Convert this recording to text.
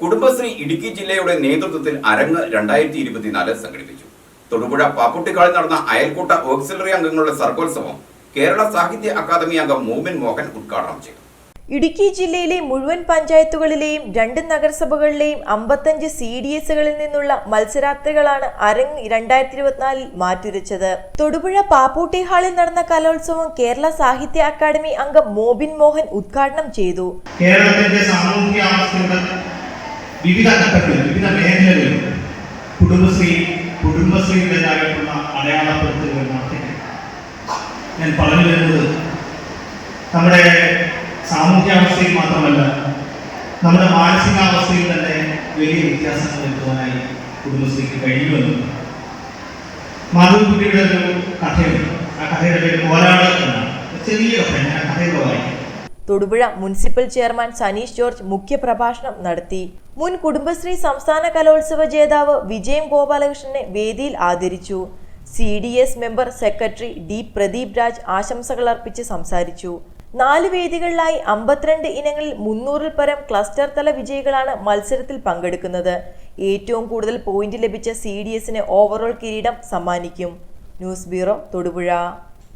കുടുംബശ്രീ ഇടുക്കി ജില്ലയുടെ നേതൃത്വത്തിൽ അരങ്ങ് രണ്ടായിരത്തി ഇരുപത്തിനാല് സംഘടിപ്പിച്ചു. തൊടുപുഴ പാപ്പുട്ടിക്കാളിൽ നടന്ന അയൽക്കൂട്ട ഓക്സിലറി അംഗങ്ങളുടെ സർഗോത്സവം കേരള സാഹിത്യ അക്കാദമി അംഗം മോമിൻ മോഹൻ ഉദ്ഘാടനം ചെയ്തു. ഇടുക്കി ജില്ലയിലെ മുഴുവൻ പഞ്ചായത്തുകളിലെയും രണ്ട് നഗരസഭകളിലെയും അമ്പത്തഞ്ച് സി ഡി എസുകളിൽ നിന്നുള്ള മത്സരാർത്ഥികളാണ് അരങ്ങ് രണ്ടായിരത്തി ഇരുപത്തിനാലിൽ മാറ്റുരച്ചത്. തൊടുപുഴ പാപ്പൂട്ടി ഹാളിൽ നടന്ന കലോത്സവം കേരള സാഹിത്യ അക്കാദമി അംഗം മോബിൻ മോഹൻ ഉദ്ഘാടനം ചെയ്തു. കേരളത്തിന്റെ സാമൂഹ്യ വിവിധ ഘട്ടങ്ങളിൽ വിവിധ മേഖലകളിൽ കുടുംബശ്രീ കുടുംബശ്രീയുടേതായിട്ടുള്ള അടയാളപ്പെടുത്തലുകൾ നടത്തിയിട്ടുണ്ട്. ഞാൻ പറഞ്ഞു വരുന്നത് നമ്മുടെ സാമൂഹ്യാവസ്ഥയിൽ മാത്രമല്ല നമ്മുടെ മാനസികാവസ്ഥയിൽ തന്നെ വലിയ വ്യത്യാസങ്ങൾ വരുത്തുവാനായി കുടുംബശ്രീക്ക് കഴിയുമെന്ന് മാധവിക്കുട്ടിയുടെ ഒരു കഥയുണ്ട്. ആ കഥയുടെ പേര് പോരാട് എന്നാണ്. ചെറിയ കഥ ഞാൻ കഥയിലോ വായിക്കും. Thodupuzha municipal chairman Saneesh George മുഖ്യപ്രഭാഷണം നടത്തി. മുൻ കുടുംബശ്രീ സംസ്ഥാന കലോത്സവ ജേതാവ് വിജയം ഗോപാലകൃഷ്ണനെ വേദിയിൽ ആദരിച്ചു. C D S member secretary D Pradeep Raj ആശംസകൾ അർപ്പിച്ച് സംസാരിച്ചു. നാല് വേദികളിലായി അമ്പത്തിരണ്ട് ഇനങ്ങളിൽ മുന്നൂറിൽ പരം ക്ലസ്റ്റർ തല വിജയികളാണ് മത്സരത്തിൽ പങ്കെടുക്കുന്നത്. ഏറ്റവും കൂടുതൽ പോയിന്റ് ലഭിച്ച സി ഡി എസിന് ഓവറോൾ കിരീടം സമ്മാനിക്കും. News bureau Thodupuzha.